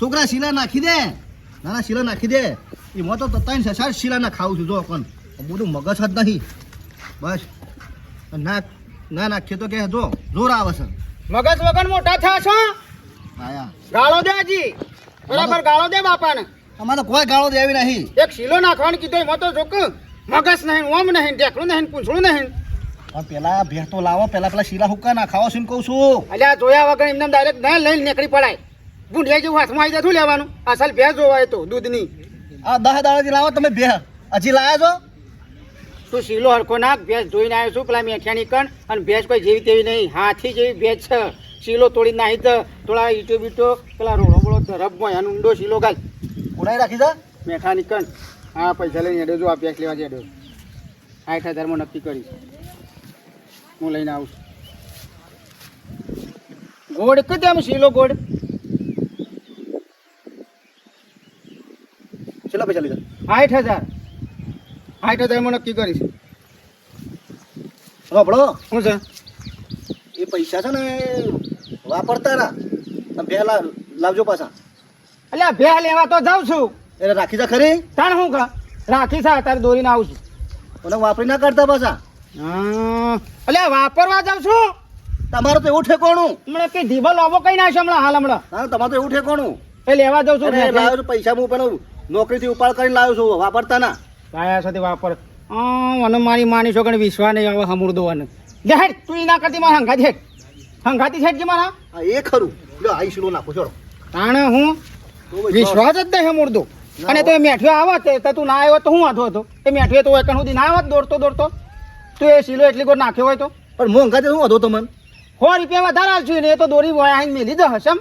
છોકરા શીલા નાખી દે. નાના શીલા નાખી દે. એમાં તો ત્રણ સસાર શીલા ના ખાવું છું જો પણ. બધું મગજ જ નહીં. બસ. ના ના નાખીએ તો કે જો જોર આવે છે. મગજ વગર મોટા થયા છો? આયા. ગાળો દે હજી. બરાબર ગાળો દે બાપાને. અમારે કોઈ ગાળો દેવી નહીં. એક શીલો નાખવાનું કીધું એમાં તો જોક મગજ નહીં ઓમ નહીં ઢેકલું નહીં પૂંછડું નહીં. પણ પેલા ભેં તો લાવો પેલા પેલા શીલા હુક્કા ના ખાવા શું કહું છું. અલ્યા જોયા વગર એમને ડાયરેક્ટ ના લઈને નીકળી પડાય. બુંડિયા જેવું હાથમાં આવી જાય શું લેવાનું? અસલ ભેંસ જોવાય તો દૂધની. આ દસ દાડાથી લાવો તમે ભે હજી લાયા છો? તું શીલો હરખો નાખ ભેંસ જોઈને આવ્યો છું પેલા મેઠિયાની કણ અને ભેંસ કોઈ જેવી તેવી નહીં હાથી જેવી ભેંસ છે. શીલો તોડી નાખી તો થોડા ઈટો બીટો પેલા રોડો બોળો ધરબ હોય અને ઊંડો શીલો ગાલ ઉડાઈ રાખી દે. મેઠાની કણ. હા પૈસા લઈને એડો જો આ ભેંસ લેવા જેડો. આઠ હજારમાં નક્કી કરી. હું લઈને આવું છું. ગોળ આમ શીલો ગોળ? કેટલા પૈસા લીધા? આઠ હજાર. આઠ હજાર મને નક્કી કરીશ. સાંભળો શું છે? એ પૈસા છે ને વાપરતા ના. બે લાવજો પાછા. અલ્યા ભે લેવા તો જાઉં છું. એટલે રાખી જા ખરી. તાણ હું કા? રાખી છે અત્યારે દોરીને આવું છું. વાપરી ના કરતા પાછા. એટલે વાપરવા જાઉં છું? તમારું તો એવું ઠેકોણું હમણાં કઈ ઢીબલ લાવો કઈ છે હમણાં હાલ હમણાં. તમારે તમારું તો એવું ઠેકોણું એ લેવા જાઉં છું પૈસા હું પેલો નોકરીથી ઉપાડ કરીને લાવ્યો છું વાપરતા ના. કાયા સાથે વાપર. મને મારી માની કે વિશ્વા નહીં આવે હમુરદો અને જહેર તું ના કરતી મારા હંગાતી છે હંગાતી છે કે મારા? એ ખરું. લો આઈ શીલો નાખો ચલો. તાણે હું? વિશ્વાસ જ નહીં હમુરદો અને તો મેઠ્યો આવત તે- તે ના આવ્યો તો હું વાંધો હતો? એ મેઠ્યો તો એકણ સુધી ના આવત દોડતો દોડતો. તું એ શીલો એટલી ગોળ નાખ્યો હોય તો? પણ મોંઘા શું વધો તો મને? સો રૂપિયા વધારે આવશું ને એ તો દોરી વયા મેલી દે હસમ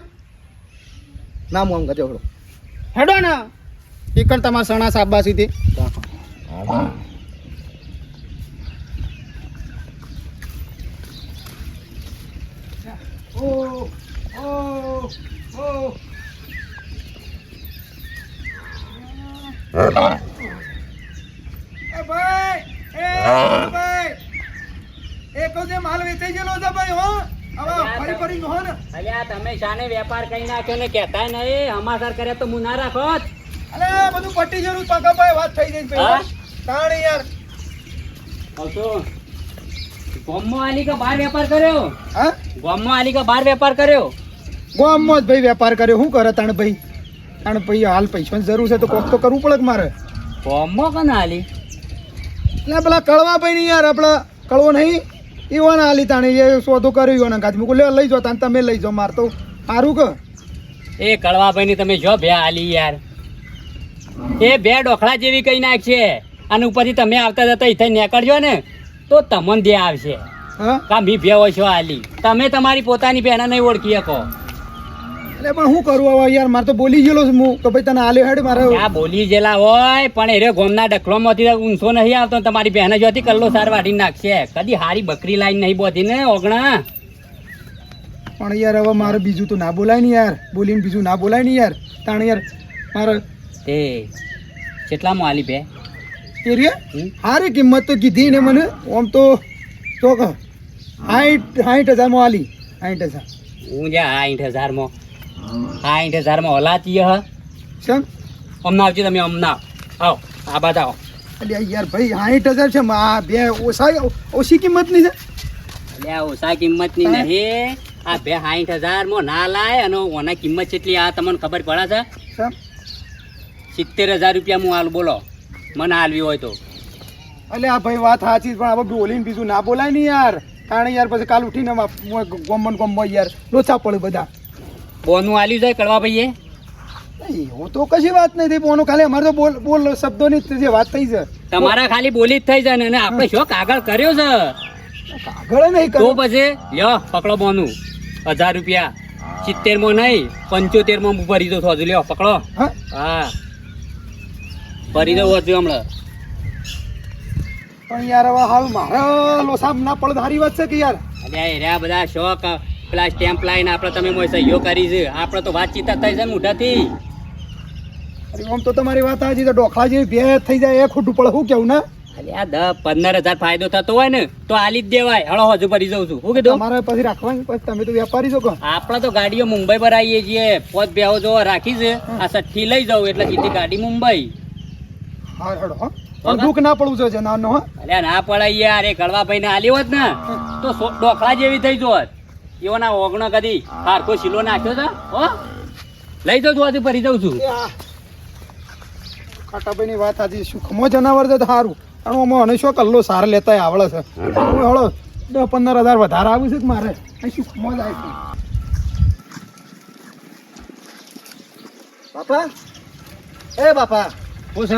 ના મોંઘા દેવડો હેડો ને. ઈકણ તમારા સણા સાબા સીધી ઓ ઓ ઓ એ ભાઈ એ ભાઈ. એ કહું છે માલ વેચાઈ ગયેલો છે ભાઈ હો. ફરી ફરી હો ને. અલ્યા તમે શાને વેપાર કઈ નાખ્યો ને કેતા નહીં હમાસર કર્યા તો મુના ના રાખો અલે બધું પટ્ટી જરૂર પાકા ભાઈ વાત થઈ હા? ભાઈ. તાણ યાર. ગોમમાં આલી કે બાર વેપાર કર્યો? હા? ગોમમાં આલી કે બાર વેપાર કર્યો? ગોમમાં જ ભાઈ વેપાર કર્યો. શું કરે તાણ ભાઈ? તાણ ભાઈ હાલ પૈસાની જરૂર છે તો કોક તો કરવું પડે મારે? ગોમમાં કને આલી? એટલે પેલા કળવા ભાઈ ની યાર આપણા કળવો નહીં. ઈવાને હાલી તાણે. એ શોધો કર્યો ઈવાને ગાડી મૂકું લે લઈ જાઓ તાન તમે લઈ જાઓ માર તો સારું કે. એ કળવાભાઈ ની તમે જો બે આલી યાર. એ બે ડોખલા જેવી કઈ નાખશે? અને ઉપરથી તમે આવતા જતા ઇથે નીકળજો ને તો તમને દે આવશે. કા મી હોય છો આલી તમે તમારી પોતાની બેના નહીં ઓળખી શકો. એટલે પણ હું કરું હવે યાર? મારે તો બોલી ગયેલો છું હું. કે ભાઈ તને હાલે હેડ મારે. આ બોલી જેલા હોય પણ એરે ગોમના ડખલોમાંથી ઊંસો નહીં આવતો તમારી બહેને જોતી કલ્લો સાર વાઢી નાખશે. કદી હારી બકરી લાઈન નહીં બોધી ને ઓગણા. પણ યાર હવે મારે બીજું તો ના બોલાય ને યાર. બોલીને બીજું ના બોલાય ને યાર. તાણ યાર મારે તે કેટલામાં આલી બે? એ રે? હારી કિંમત તો કીધી ને મને. આમ તો તો કહો સાઠ સાઠ હજારમાં આલી. સાઠ હજાર. હું જ્યાં આઠ હજારમાં? આઠ હજારમાં ઓલાતી હ. ચમ અમના આવજો તમે અમના આવો આ બાદ આવો. અલ્યા યાર ભાઈ સાઠ હજાર છે આ બે ઓછા ઓછી કિંમતની છે. આ ઓછા કિંમતની નહીં. આ બે સાઠ હજારમાં ના લાય અને ઓના કિંમત કેટલી આ તમને ખબર પડે છે. સિત્તેર હજાર રૂપિયા હું હાલ બોલો. મને હાલવી હોય તો. અલે આ ભાઈ વાત સાચી પણ આપણે બોલીને બીજું ના બોલાય ને યાર. કારણ યાર પછી કાલ ઉઠીને ગમન ગમમાં યાર. લોચા પડે બધા. બોનું હાલ્યું જાય કડવા ભાઈએ? એવું તો કશી વાત નહીં થઈ પોનો ખાલી અમારે તો બોલ બોલ શબ્દોની જ વાત થઈ છે. તમારા ખાલી બોલી જ થઈ જાય ને અને આપણે શો કાગળ કર્યો છે. કાગળ નહીં તો પછી લ્યો પકડો બોનું. હજાર રૂપિયા. સિત્તેરમાં નહીં પંચોતેરમાં ભરી દો થોડું લ્યો પકડો. હા. હા. ભરી દો વધુ હમણાં. પણ યાર હવે હાલ મારે લોસાબ ના પડે સારી વાત છે કે યાર? અલ્યા એ રહ્યા બધા શોખ પેલા સ્ટેમ્પ લાઈન આપણે તમે મોય સહીઓ કરી છે. આપણે તો વાતચીત થઈ છે મોઢાથી. અરે આમ તો તમારી વાત સાચી તો ડોખલા જેવી બે થઈ જાય એ ખોટું પડે શું કેવું ને? દસ પંદર હજાર ફાયદો થતો હોય ને તો આલી જ દેવાય. હળો હજુ ભરી જઉં છું. શું કીધું? તમારે પછી રાખવાની પછી તમે તો વેપારી છો આપણે તો ગાડીઓ મુંબઈ પર આવીએ છીએ. પોત બેહો જો રાખી છે. આ સઠ્ઠી લઈ જાઉં એટલે સીધી ગાડી મુંબઈ. હા હેડો હો. પણ દુઃખ ના પડવું જોઈએ હો. અલ્યા ના પડાય યાર એ ગળવાભાઈ ને આલી હોત ને તો ડોખલા જેવી થઈ જોત. ઓગણો કદી હારકો શીલો નાખ્યો છે હો. લઈ જાઉં છું હજુ ભરી જાઉં છું. કાટાભાઈ ની વાત સાચી સુખમાં જનાવર છે તો સારું. પણ શું કલ્લો સાર લેતા આવડે છે. હું હળો દસ પંદર હજાર વધારે આવ્યું છે કે મારે? અહીં સુખમાં જ આવી બાપા? એ બાપા હું છે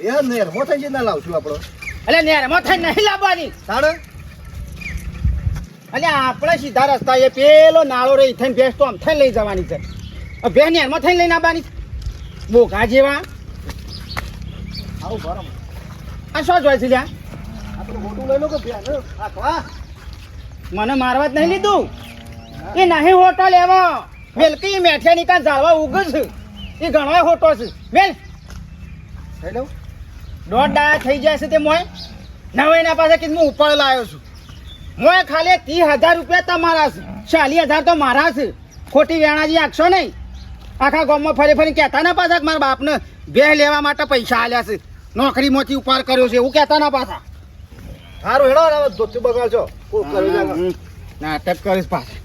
એ નેર જ ના લાવશું આપણો. અલે નેરમાં થઈ નહીં લાવવાની. તાણે? અલે આપણે સીધા રસ્તા એ પેલો નાળો રહી થઈને ભેંસ તો આમ થઈ લઈ જવાની છે. ભેંસ નેરમાં થઈને લઈને આવવાની. બોઘા જેવા. આવું બરાબર આ શું જોઈ છે જ્યાં આપણે મોટું લઈ લો કે બેન આખવા મને મારવા જ નહીં લીધું. એ નહીં હોટો લેવો. વેલકી મેઠિયાની કાં ઝાડવા ઉગ છે એ ઘણો હોટો છે. બેલ લઉં દોઢ દાડા થઈ જાય છે તે મોય. નવે એના પાસે કીધું હું ઉપર લાવ્યો છું. મોય ખાલી ત્રીસ હજાર રૂપિયા તમારા છે. ચાલીસ હજાર તો મારા છે. ખોટી વેણાજી આખશો નહીં. આખા ગામમાં ફરી ફરી કહેતા ના પાછા મારા બાપને બે લેવા માટે પૈસા આલ્યા છે. નોકરીમાંથી ઉપાર કર્યો છે. એવું કહેતા ના પાછા. સારું હેડો હવે ધોતી કર્યું નાટક કરીશ પાછા.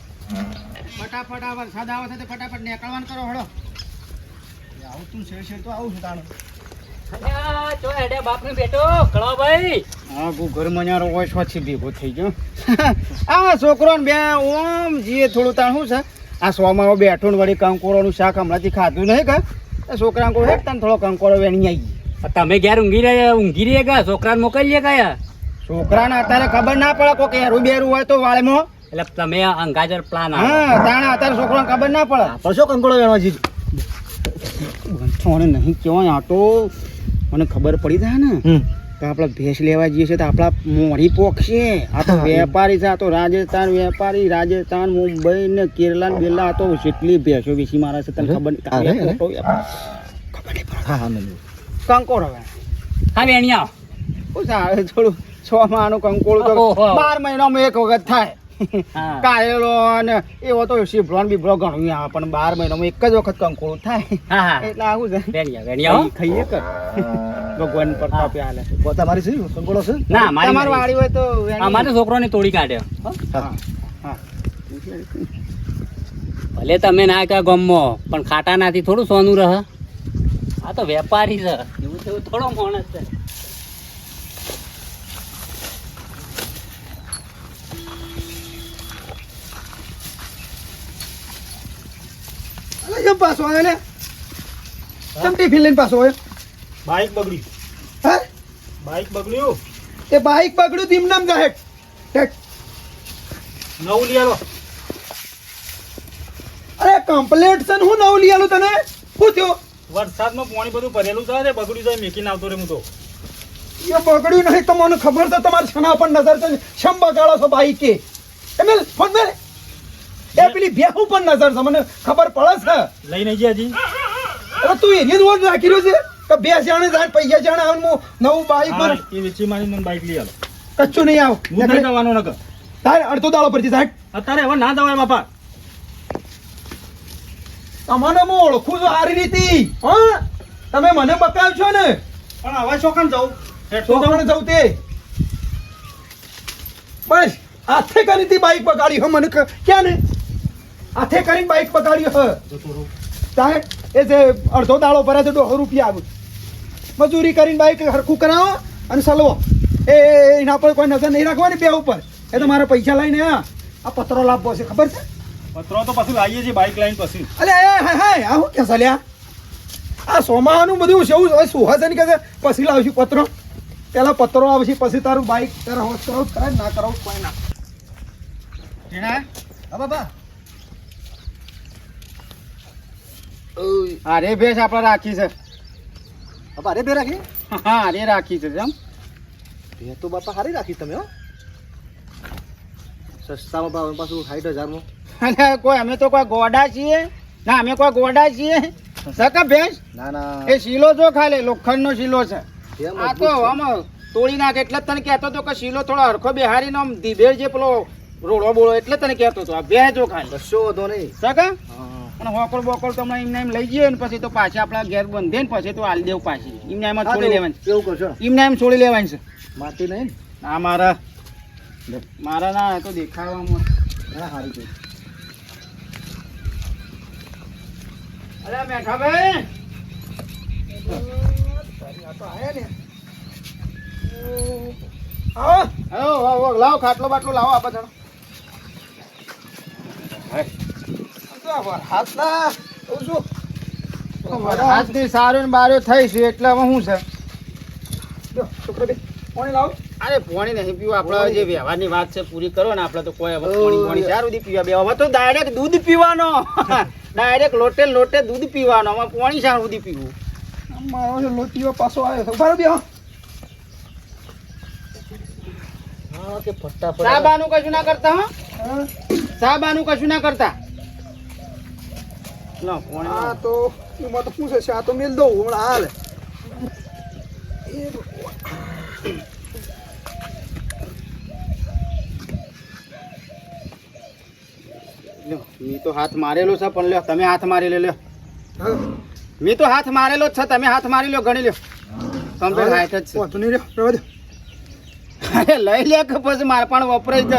ફટાફટ આ વરસાદ આવે છે તો ફટાફટ નીકળવાનું કરો હેડો. આવું તું શેર શેર તો આવું છું તાણે. ઘર મજારો હોય સ્વચ્છ ભેગો થઈ ગયો. આ છોકરો બે ઓમ જીએ થોડું તાણ શું છે. આ સોમાં બેઠો ને વળી કંકોરોનું શાક હમણાંથી ખાધું નહીં કે? આ છોકરા હેઠ તને થોડો કંકોરો વેણી આવી તમે ઘેર ઊંઘી રહ્યા ઊંઘી રહ્યા ગયા? છોકરાને મોકલીએ કયા છોકરાને અત્યારે ખબર ના પડે કોઈ હેરું બેરું હોય તો વાળમાં. એટલે તમે અંગાજર પ્લાન હા તાણે અત્યારે છોકરાને ખબર ના પડે. તો શું કંકોડો વેણવા જીજુ? નહીં કેવાય આટો મને ખબર પડી જાય ને તો આપણે ભેંસ લેવા જઈએ છીએ તો આપણા મોડી પોખશે. આ તો વેપારી છે આ તો રાજસ્થાન વેપારી રાજસ્થાન મુંબઈ ને કેરલા ને બેલા આ તો જેટલી ભેંસો વેચી મારે છે તને ખબર નહીં. ખબર નહીં હા હા કંકોર હવે. હા વેણિયા થોડું છ માનું કંકોળ તો બાર મહિનામાં એક વખત થાય. હા. અને એવો તો શીભળો બી બીભળો ઘણું આવે પણ બાર મહિનામાં એક જ વખત કંકોળ થાય. એટલે આવું છે. ખાઈએ કર ભગવાન પ્રતાપે હાલે. તમારી છે કંકોડો છે? ના મારી તમારી વાડી હોય તો અમારે છોકરોને તોડી કાઢ્યો હા હા ભલે તમે ના કહો ગમો પણ ખાટા નાથી થોડું સોનું રહે. આ તો વેપારી છે. એવું થોડો માણસ છે. કેમ પાછો આવ્યો ને? કેમ ટિફિન લઈને પાછો આવ્યો? બાઇક બગડી. હે? બાઇક બગડ્યું? તે બાઇક બગડ્યું ધીમ નામ હેટ. નવું લઈ આલો. અરે કમ્પ્લેટ છે હું નવું લઈ આલું તને? શું થયું? વરસાદમાં પાણી બધું ભરેલું છે ને બગડ્યું છે મેકીને આવતો રે હું તો. એ બગડ્યું નહીં તો મને ખબર છે તમારે છના પર નજર છે શમ બગાડો છો બાઈક. કે એમ ફોન મેલ. એ પેલી બેહુ પણ નજર છે મને ખબર પડે છે. લઈ નહીં ગયા હજી. અરે તું એની જ રાખી રહ્યો છે? કે બે જાણે જાય પૈસા જાણે આવું ને હું નવું બાઈક પર એ વેચી મારી મને બાઈક લઈ આવ કચ્ચું નહીં આવ. હું નહીં દવાનો નકર. તારે અડધો દાડો પરથી સાહેબ અત્યારે હવે ના દવાય બાપા. તમને હું ઓળખું છું સારી રીતે. હા? તમે મને બતાવશો ને. પણ હવે જાઉં તો કોણ જવું? તે? બસ આથે કરી હતી બાઈક બગાડી હો મને ક્યાં ને? હાથે કરીને બાઇક બગાડી હ. તારે એ જે અડધો દાડો ભરે છે દોઢ રૂપિયા આવું મજૂરી કરીને બાઈક હરખું કરાવો અને સલવો. એ એ- એના પર કોઈ નજર નહીં રાખવાની બે ઉપર. એ તો મારા પૈસા લઈને આ આ પત્રો લાવવો છે ખબર છે? પત્રો તો પછી લાવીએ છીએ બાઈક લાઈન પછી. અલે હા હાય હાય આ શું કે સલ્યા? આ સોમાનું બધું છે એવું સુહાસન કે કહે પછી લાવશું પત્રો. પેલા પત્રો આવશે પછી તારું બાઈક તારા હોસ્ટ કરો ના કરો કોઈ ના. ટીણા, બાપા ભેંસ આપણે રાખી છે. અરે બે રાખી? હા અરે રાખી છે જેમ. ભે તો બાપા સારી રાખી તમે હો. સસ્તામાં ભાવ પાછું સાઠ હજારમાં. અને કોઈ અમે તો કોઈ ગોડા છીએ. ના અમે કોઈ ગોડા છીએ. સકા ભેંસ? ના ના. એ શીલો જો ખાલી લોખંડનો શીલો છે. આ તો આમાં તોડી નાખે એટલે તને કહેતો હતો કે શીલો થોડો હરખો બેહારીને આમ ધીબેર જે પેલો રોડો બોળો એટલે તને કહેતો હતો. આ ભેંસ જો ખાલે. કશો વધો નહીં. સકા? હા. અને હોકળ બોકળ તમને એમને એમ લઈ જઈએ ને પછી તો પાછી આપણા ઘેર બંધે ને પછી તો આલી દેવું પાછી. એમને એમ છોડી લેવાની એવું કરશો એમને એમ છોડી લેવાની છે. માટી નહીં? ના આ મારા મારા ના એ તો દેખાડવામાં હા સારું છે અરે મેઠા ભાઈ આવો આવો આવો લાવો ખાટલો બાટલો લાવો આપા ચાલો હાથના સારું ને બારું થઈ છે એટલે હવે શું છે? લ્યો, બે પાણી લાવો. અરે પાણી નહીં પીવું આપણે જે વ્યવહારની વાત છે પૂરી કરો ને આપણે તો કોઈ હવે પાણી પાણી ચાર સુધી પીવા. બે હવે તો ડાયરેક્ટ દૂધ પીવાનો. ડાયરેક્ટ લોટે લોટે દૂધ પીવાનો. આમાં પાણી ચાર સુધી પીવું. મારો લોટીઓ પાછો આવ્યો છે. ઊભા બે હા કે ફટાફટ. સાબાનું કશું ના કરતા હો. હા? સાબાનું કશું ના કરતા. આ તો એમાં તો શું છે? આ તો મેલ દઉં હમણાં હાલ. મેં તો હાથ મારેલો છે પણ લ્યો તમે હાથ મારી લે લ્યો. મેં તો હાથ મારેલો જ છે તમે હાથ મારી લો ગણી લ્યો. કમ્પ્લીટ હાઈટ જ છે. અરે લઈ લે કે પછી મારપણ વપરાય જ.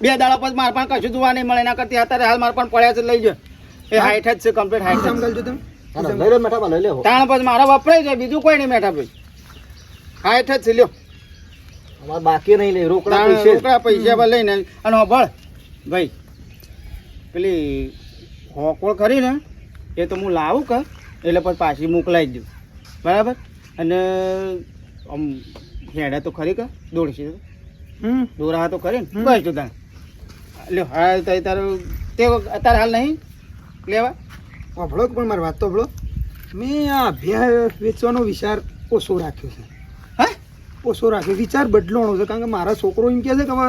બે દાડા પછી માર પણ કશું જોવા નહીં મળે એના કરતી અત્યારે હાલ માર પણ પડ્યા છે લઈ જાય એ હાઈટ જ છે કમ્પ્લીટ હાઈટ કામ જ કરજો તમે? લઈ લો મેઠા લઈ લો તાણ પછી મારા વપરાય છે બીજું કોઈ નહીં મેઠા ભાઈ. હાઈટ જ છે લ્યો. અમારે બાકી નહીં રોકડા પૈસે રોકડા પૈસા પર લઈને અને હોભળ ભાઈ પેલી હોકોળ ખરી ને એ તો હું લાવું કે એટલે પછી પાછી મોકલાવી દઉં. બરાબર? અને આમ હેડા તો ખરી કે દોડશે દોરા તો ખરી ને. બસ તું તાણ. લ્યો હાલ તારું તે અત્યારે હાલ નહીં. લેવા? વાપરો પણ મારી વાત તો વાપરો મેં આ અભ્યાસ વેચવાનો વિચાર ઓછો રાખ્યો છે. હે? ઓછો રાખ્યો. વિચાર બદલવાનો છે. કારણ કે મારા છોકરો એમ કહે છે કે હવે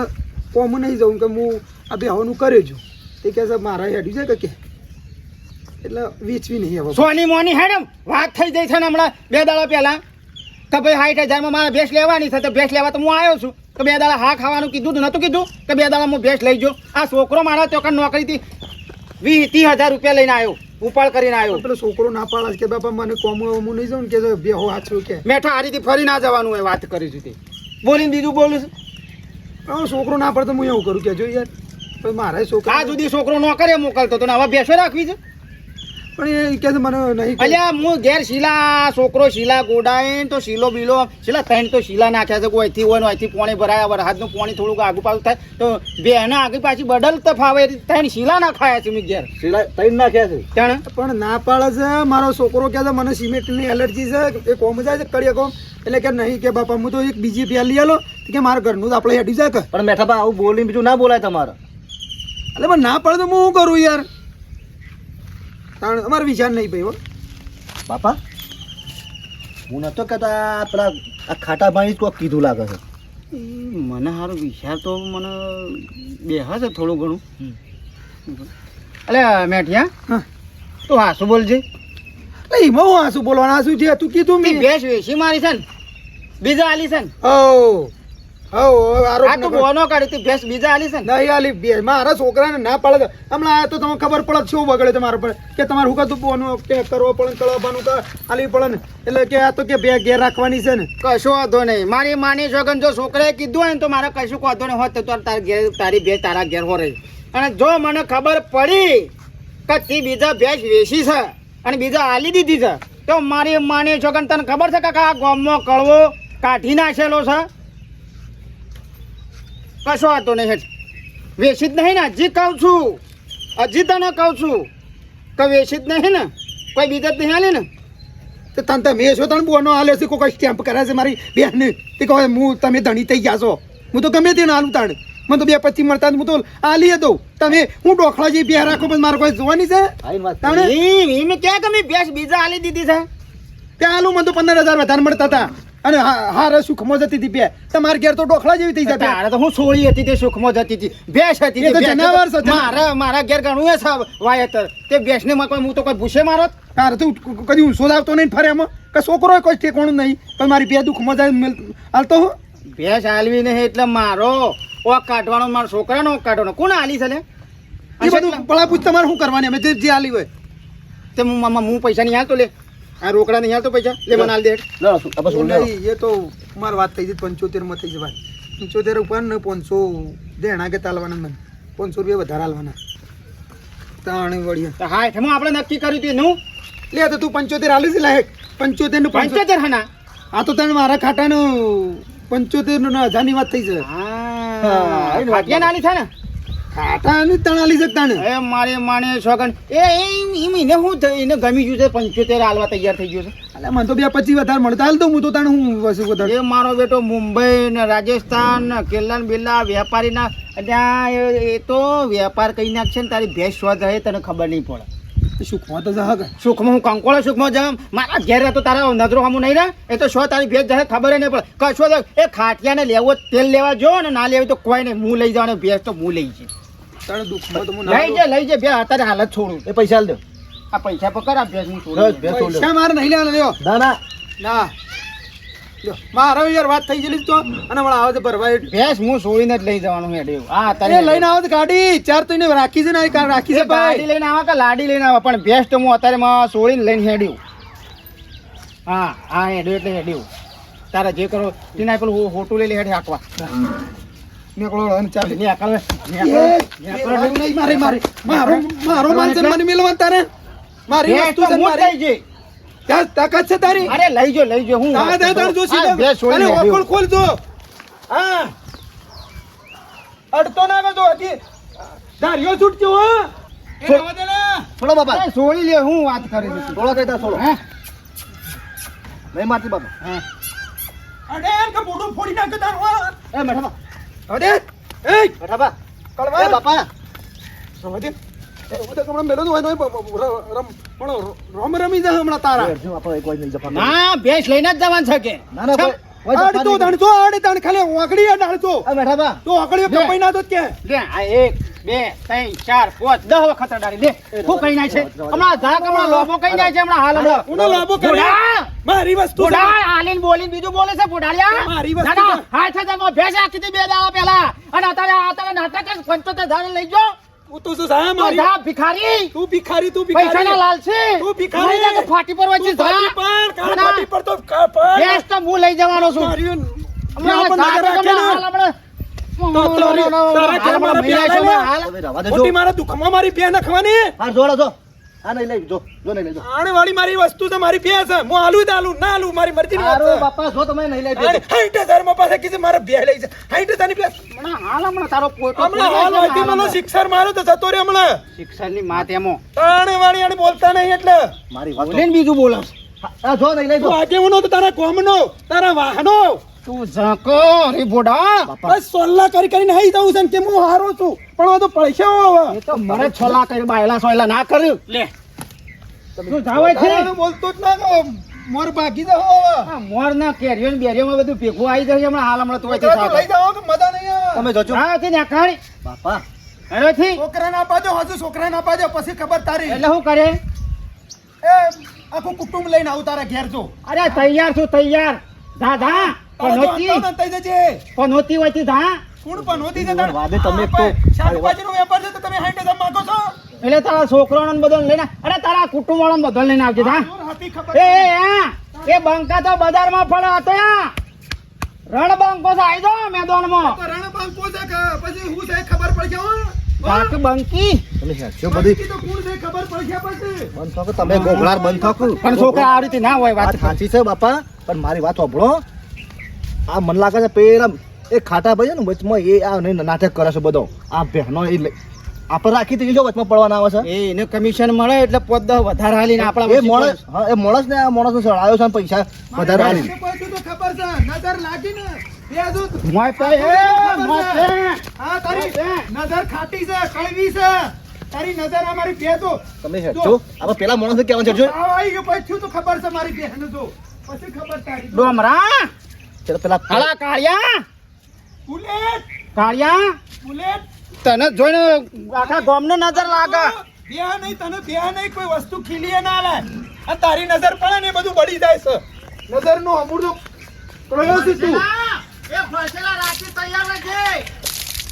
કોમ નહીં જાઉં કે હું આ બેહવાનું કરે છું તે કહે છે, મારા હેડ્યું છે કે કે? એટલે વેચવી નહીં હવે. સોની મોની હેડમ વાત થઈ જઈ છે ને હમણાં બે દાડા પહેલાં. કે ભાઈ સાઠ હજારમાં મારે ભેંસ લેવાની છે. તો ભેંસ લેવા તો હું આવ્યો છું. તો બે દાડા હા ખાવાનું કીધું તું નતું કીધું? કે બે દાડા હું ભેંસ લઈ જો આ છોકરો મારા ચોકન નોકરીથી વીસ ત્રીસ હજાર રૂપિયા લઈને આવ્યો ઉપાડ કરીને આવ્યો. પેલો છોકરો ના પાડે કે બાપા મને કોમ હું નહીં જાઉં કે કે બેહો હાચું કે. મેઠા રીતે ફરી ના જવાનું હોય વાત કરી છે તે બોલીને બીજું બોલું છોકરો ના પડતો હું એવું કરું કે જો યાર મારા છોકરો આ સુધી છોકરો નોકરે મોકલતો તો હવે બેસો રાખવી છે? પણ એ કહે છે મને નહીં અલ્યા હું ઘેર શીલા છોકરો શીલા ગોડાય તો શીલો બીલો. શીલા ત્રણ તો શીલા નાખ્યા છે કોઈ હોય ને અહીંથી પાણી ભરાયા વરસાદનું પાણી થોડુંક આગુ પાછું થાય. તો બે એના આગળ પાછી બદલ તો ફાવે ત્રણ શીલા નાખાયા છે મેં ઘેર. શીલા થઈને નાખ્યા છે? ત્યાં પણ ના પાડે છે મારો છોકરો કહે છે મને સિમેન્ટની એલર્જી છે. એ કોમ જાય છે કડિયા કોમ. એટલે કે નહીં કે બાપા હું તો એક બીજી પ્યાલી લઈ આલો કે મારા ઘરનું તો આપણે હેડી જાય કે. પણ મેઠા બા આવું બોલીને બીજું ના બોલાય તમારે. એટલે પણ ના પડે તો હું શું કરું યાર? કારણ અમારો વિચાર નહીં ભાઈ હો. બાપા હું નતો કહેતા પેલા આ ખાટા ભાઈ જ કોક કીધું લાગે છે. મને હારો વિચાર તો મને બેહા છે થોડું ઘણું. અલે મેઠિયા હા. તું હાસુ બોલજે. એટલે એમાં હું હાસુ બોલવાના હાસુ છે તું કીધું મેં. ભેંસ વેચી મારી છે ને બીજા આલી છે ને. હો છોકરાને ના પાડે હમણાં તો તમને ખબર પડે શું બગડે તમારા પર. કે તમારે હું કતું બોનું કે કરવો પડે ને કળવાનું કે આલી પડે ને. એટલે કે આ તો કે બે ઘેર રાખવાની છે ને. કશો વાંધો નહીં. મારી માની છોકન જો છોકરાએ કીધું હોય ને તો મારે કશું વાંધો નહીં હોત તો તાર ઘેર તારી ભેંસ તારા ઘેર હો રહી. અને જો મને ખબર પડી કે તી બીજા ભેંસ વેચી છે અને બીજા આલી દીધી છે તો મારી માની છોકન તને ખબર છે કે આ ગામમાં કળવો કાઢી નાખેલો છે? કશો વાંધો નહીં હેઠ વેચી જ નહીં ને હજી કહું છું. હજી તને કહું છું કે વેચી જ નહીં ને કોઈ બીજા જ નહીં હાલે ને. તો તને તમે છો તને બોનો હાલે છે કોઈ સ્ટેમ્પ કરે છે મારી બેન તે કહો હું તમે ધણી થઈ ગયા છો. હું તો ગમે તેને આલું તાણ. મને તો બે પચી મળતા હું તો આલી દઉં. તમે હું ડોખલા જે બે રાખો પણ મારે કોઈ જોવાની છે? આઈને વાત તાણે? ઈ- ઈ મેં ક્યાં તમે બેસ બીજા આલી દીધી છે? ત્યાં હાલું મને તો પંદર હજાર વધારે મળતા હતા. અને હા હારે સુખમાં જતી હતી બે. તમારે ઘેર તો ડોખલા જેવી થઈ જાય તારે તો હું સોળી હતી તે સુખમાં જતી હતી. ભેંસ હતી તો જનાવર છે. મારા મારા ઘેર ઘણું એ છે વાયેતર. તે ભેંસને માં કોઈ હું તો કોઈ ભૂસે મારો તારે તો કદી ઊંસો લાવતો નહીં ફરે એમાં. કે છોકરો કોઈ ઠેકોણું નહીં. પણ મારી બે દુઃખમાં જાય હાલતો હું. ભેંસ હાલવી નહીં એટલે મારો. ઓક કાઢવાનો મારો છોકરાનો ઓક કાઢવાનો. કોણ હાલી છે એ બધું પળાપૂછ તમારે શું કરવાની? અમે જે હાલી હોય. તે હું પૈસા નહીં હાલતો લે. આ રોકડા નહીં હાલતો પૈસા? લે મને હાલ દે એ તો મારી વાત થઈ ગઈ પંચોતેરમાં થઈ જવાય પંચોતેર ઉપર ને પાંચસો દેણા કે તાલવાના મને. પાંચસો રૂપિયા વધારે હાલવાના તાણી વળી તો હા એમાં આપણે નક્કી કર્યું હતું એનું? લે તો તું પંચોતેર હાલી છે લાયક. પંચોતેરનું પંચોતેર હા આ તો તને મારા ખાટાનું પંચોતેરનું હજારની વાત થઈ છે. હા નાની છે ને? ખાટા ની તણ. હાલી એ મારે માને સોગન. એ એને હું એને ગમી ગયું છે પંચોતેર હાલવા તૈયાર થઈ ગયો છે. મને તો બે પચીસ વધારે મળતા હાલ તો હું તો તાણે હું વસુ વધારે. એ મારો બેટો મુંબઈ ને રાજસ્થાન ને કેરલા ને બિરલા વેપારીના ત્યાં એ- તો વેપાર કઈ નાખશે ને તારી ભેંસ સ્વાદ રહે તને ખબર નહીં પડે. સુખમાં તો જહા સુખમાં હું કંકોળો સુખમાં જામ મારા ઘેર તારા નજરો હમું નહીં રહે એ તો શું તારી ભેંસ જશે ખબર નહીં પડે. કશો એ ખાટિયાને લેવો તેલ લેવા જો ને ના લેવું તો કોઈ નહીં. હું લઈ જવાનો ભેંસ તો હું લઈ જઈશ. તાણે દુઃખમાં તો હું લઈ જાય લઈ જાય બે અત્યારે હાલત છોડું. એ પૈસા દો. આ પૈસા પકડ આ ભેંસ હું છોડું. પૈસા મારે નહીં લેવાના લ્યો. ના ના. ના. મારો યાર વાત થઈ ગયેલી તો. અને મને આવે છે ભરવા એ ભેંસ હું સોળીને જ લઈ જવાનું હેડે હા એ અત્યારે લઈને આવો ગાડી. ચાર તો એને રાખી છે ને આ કાર રાખી એ છે ગાડી લઈને આવા કે લાડી લઈને આવા? પણ ભેંસ તો હું અત્યારે માં છોડીને લઈને હેડ્યું. હા હા હેડ્યું એટલે હેડ્યું. તારે જે કરો તેના પેલું હોટું લઈ લે હેડે હાંકવા. નીકળો અને ચાલ. ને આકલ એ, એ, એવું નહીં, મારે મારે મારો મારો માન સન્માન મિલવાનું તારે? મારી વસ્તુ છે મારી. ત્યાં તાકાત છે તારી? અરે લઈ જો લઈ જો હું તાકાત હે તારી જો આ સીધા ભેંસ અને છોડીને ઓકળ હેડ્યું. ખોલજો હા. અડતો ના તો હજી ધાર્યો છૂટજો હા. બાપા. સોળી લે હું વાત કરી દીધી છોડો કઈ તા હે? નહીં મારતી બાપા. હે. અડે કે મોઢું ફોડી નાખે તારું. એ મેઠાબા અડે એ મેઠાબા કળવા બાપા. સમજે? રમ રમ રમી જાય હમણાં તારા. ના ભેંસ લઈને જ જવાનું છે કે. ના ના નહીં. દાણતો આડે તાણ ખાલી વાકડી આ ડાળતો એ તો લે. કપાઈ ના દો કે. લે આ એક બે ત્રણ ચાર પાંચ દસ વખત અડાડી. લે શું કઈ ના છે? હમણાં ધાક હમણાં લોબો કઈ જાય છે હમણાં હાલ હમણાં કોનો લોબો કરે મારી વસ્તુ છે. બુઢા બોલીન બીજું બોલે છે બુઢાળિયા મારી વસ્તુ ના, છે. તમે ભેંસ હતી બે દાવા પહેલા. અને અત્યારે અત્યારે નાટક જ પંચોતેર હજાર લઈ જો તું તો શું સાહેબ મારી બધા ભિખારી તું ભિખારી તું પૈસાના ભિખારી લાલચી તું ભિખારી. હું તો ફાટી પર વચ્ચે તું ફાટી પર, કાળ ફાટી પર તો પર. ભેંસ તો હું લઈ જવાનો છું મારી હમણાં પણ નજર રાખે ને. હમણાં તારા ઘેર મારા પ્યાલા મહિના છે, હાલ. હવે રવા દેજો ખોટી મારા દુઃખમાં મારી પે નખવાની હા જોડો જો આ નહીં લઈ જો જો નહીં લઈ જો. આણે વાળી મારી વસ્તુ છે મારી પે છે. હું આલુ હાલું ના આલુ મારી મરજીની વાત છે. બાપા જો તમે નહીં લઈ દેજો હાઈટ હજારમાં પાસે કીધું મારે બે લઈ છે. હાઈટ હજારની બે હમણાં હાલ હમણાં તારો પોતો હમણાં હાલ ખોલી મને શિક્ષણ મારો તો જતો રહ્યો હમણાં. શિક્ષણની માત એમો. તાણે વાળી આને બોલતા નહીં એટલે. મારી વાત બોલે બીજું બોલો આ જો નહીં લઈ જો. આજે હું નો તો તારા કોમનો તારા વાહનો. તું ઝાંકો રે બોડા બાપા. બસ સોલ્લા કરી કરીને હાઈ જવું છે કે હું હારો છું. પણ હવે તો પૈસા હવે એ તો મને છોલા કરી બાયલા સોયલા ના કર્યું લે. તું જાવે છે? બોલતો જ ના કો મોર ભાગી જાઓ હવે. આ મોર ના કેરિયો ને બેરિયો માં બધું ભેગું આવી જાય હમણાં હાલ હમણાં તું તો લઈ સાવ. કે મજા નહીં આવે. તમે જોજો. હા ને નાખાણી બાપા. અરે થી. છોકરા ના પાજો હજુ છોકરા ના પાજો પછી ખબર તારી. એટલે શું કરે? એ આખું કુટુંબ લઈને આવું તારા ઘેર જો. અરે તૈયાર છું તૈયાર. ધા ધા તારા જો પનોતી હંતાવને જજે. પનોતી હોય ધા કોણ પનોતી છે તાર? વાદે તમે તો- શાકભાજીનો વેપાર છે તો તમે હાઈટ જમ માંગો છો? એટલે તારા છોકરાઓને ને બધો લઈને અરે તારા કુટુંબ વાળાને બદલ લઈને આવજે ધા એ એ આ, એ બંકા તો બજારમાં પડ્યો હતો યા રણ બંકો છે આઈ દો મેદાનમાં. રણ બંકો છે કે પછી હું છે ખબર પડશે હો. કાક બંકી. તમે હેડશો બધી તો કોણ છે ખબર પડશે પછી? બંધ થાકો તમે ગોગળાર બંધ થાકો. પણ છોકરા આ રીતે ના હોય વાત. વાત સાચી છે બાપા પણ મારી વાત સાંભળો. આ મને લાગે છે પેલા એ ખાટા ભાઈ છે ને વચમાં એ આ નહીં નાટક કરે છે બધો. આ બહેનો એ આપણે રાખી દીધી જો વચમાં પડવાના આવે છે. એ એને કમિશન મળે એટલે પોત વધારે હાલીને આપણા એ માણસ હા એ માણસ ને આ માણસ ચડાયો છે ને પૈસા વધારે તો ખબર છે? નજર લાગી ને બે હજુ મોય પે એ મોય પે હા તારી નજર ખાટી છે કડવી છે. તારી નજર અમારી બે તો તમે હેડશો આપણે પેલા માણસ કેવા છે આવી ગયો પછી તો ખબર છે મારી બેન તો પછી ખબર તારી. ડોમરા! ચલો પેલા હાલા કાળિયા. બુલેટ. કાળિયા. બુલેટ. તને જોઈને આખા ગામને નજર લાગે. બેહા નહીં તને બેહા નહીં કોઈ વસ્તુ ખીલીએ ના લે. અને તારી નજર પડે ને એ બધું બળી જાય છે. નજરનું અમૂર્ત છે તું. એ ફસેલા રાખી તૈયાર રહેજે.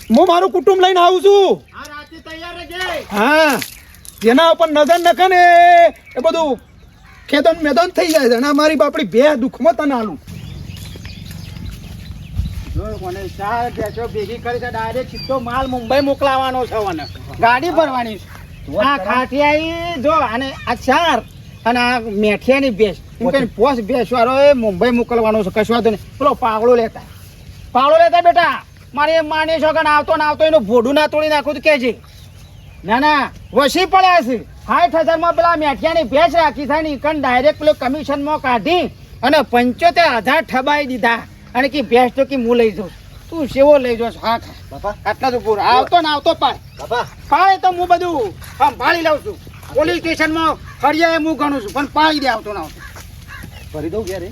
હું મારું કુટુંબ લઈને આવું છું. આ રાખી તૈયાર રહેજે. હા. જેના ઉપર નજર નખે ને એ બધું ખેતન મેદન થઈ જાય છે. અને મારી બાપડી બે દુઃખમાં તને આલું. જો ચાર ભેંસો ભેગી કરી ડાયરેક્ટ સીધો માલ મુંબઈ મોકલાવાનો છે મને. ગાડી ભરવાની છે. આ ખાટિયાઈ જો અને આ ચાર અને આ મેઠિયાની ભેંસ. એમ કઈ પોસ ભેંસ એ મુંબઈ મોકલવાનો છે કશું વાંધો નહીં. પેલો પાવડો લેતા. પાવડો લેતા બેટા મારે એમ માની છો કે આવતો ને આવતો એનું ભોડું ના તોડી નાખું તો કહેજે. ના ના વસી પડ્યા છે. સાઠ હજારમાં પેલા મેઠિયાની ભેંસ રાખી થાય ને કણ ડાયરેક્ટ પેલો કમિશનમાં કાઢી અને પંચોતેર હજાર ઠબાઈ દીધા. અને કે ભેંસ તો કે હું લઈ જાઉં. તું સેવો લઈ જાઉં? હા ખા. બાપા. આટલા તો પૂરા આવતો ને આવતો પાય બાપા. પાય તો હું બધું સંભાળી લઉં છું. પોલીસ સ્ટેશનમાં ફરિયાએ હું ગણું છું પણ પાડી દે આવતો ના આવતો. ભરી દઉં ક્યારે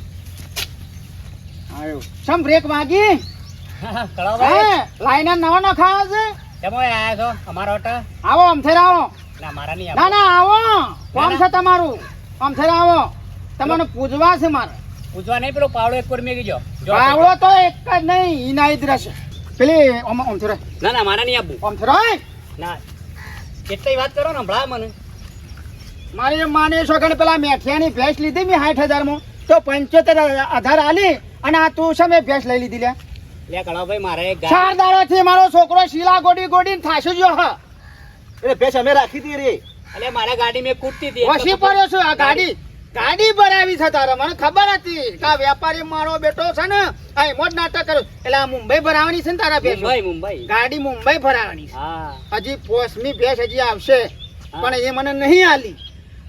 આવ્યો સમ બ્રેક માગી લાઈન નવા ના ખાવા છે? કેમ આયા છો? અમારો ઓટો? આવો અમથેર આવો. ના મારા નહીં ના ના આવો. કોમ છે તમારું? અમથેર આવો. તમને પૂજવા છે મારે. પૂજવા નહીં પેલો પાવડો એક કોર મેગી જો. પાવડો તો એક જ નહીં ઈના ઈ જ રહેશે. પેલી ઓમ- ઓમથેર ના ના મારા નહીં આપવું. ઓમથેર હોય ના કેટલી વાત કરો ને હમણાં મને. મારી માને છો પેલા મેઠિયાની ભેંસ લીધી મેં સાઠ હજારમાં. તો પંચોતેર આધાર આલી અને આ તું છે મેં ભેંસ લઈ લીધી લે? લે કળવાભાઈ મારે એક ચાર દાડાથી મારો છોકરો શીલા ગોડી ગોડી થાશું જો હા. એટલે ભેંસ અમે રાખી હતી રે. એટલે મારે ગાડી મેં કૂટતી હતી. વસી પડ્યો છું આ ગાડી. ગાડી ભરાવી છે તારે મને ખબર હતી કે વેપારી મારો બેટો છે ને આ એમ જ નાટક કર્યું એટલે આ મુંબઈ ભરાવાની છે ને તારા ભેંસો? મુંબઈ મુંબઈ. ગાડી મુંબઈ ભરાવાની છે. હજી પોસમી ભેંસ હજી આવશે પણ એ મને નહીં આલી.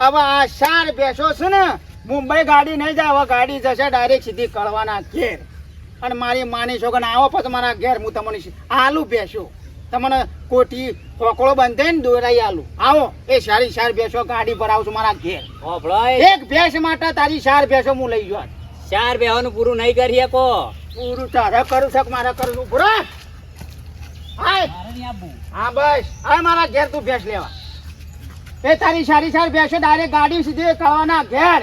હવે આ ચાર ભેંસો છે ને મુંબઈ ગાડી નહીં જાય હવે ગાડી જશે ડાયરેક્ટ સીધી કળવાના ઘેર. અને મારી માની છો કે આવો પછી મારા ઘેર હું તમને આલુ ભેંસો. તમને કોટી કોકળો બંધે ને દોરાઈ આલુ. આવો એ સારી સાર ભેંસો ગાડી પર આવશું મારા ઘેર. એક ભેંસ માટે તારી સાર ભેંસો હું લઈ જવા ચાર બેહવાનું પૂરું નહીં કરી શકો પૂરું તારે કરું છે મારે કરું છું? પૂરા હા બસ. હા મારા ઘેર તું ભેંસ લેવા. એ તારી સારી સારી ભેંસો ડાયરેક્ટ ગાડી સીધી કરવાના ઘેર.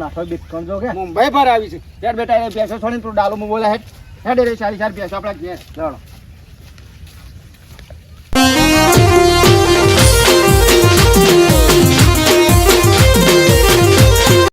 નાખો બીટ કરજો કે. મુંબઈ પર આવી છે. યાર બેટા એ ભેંસો છોડીને તું ડાલુમાં બોલા હેડ. હેડ રે સારી સારી ભેંસો આપણા ઘેર. ચાલો.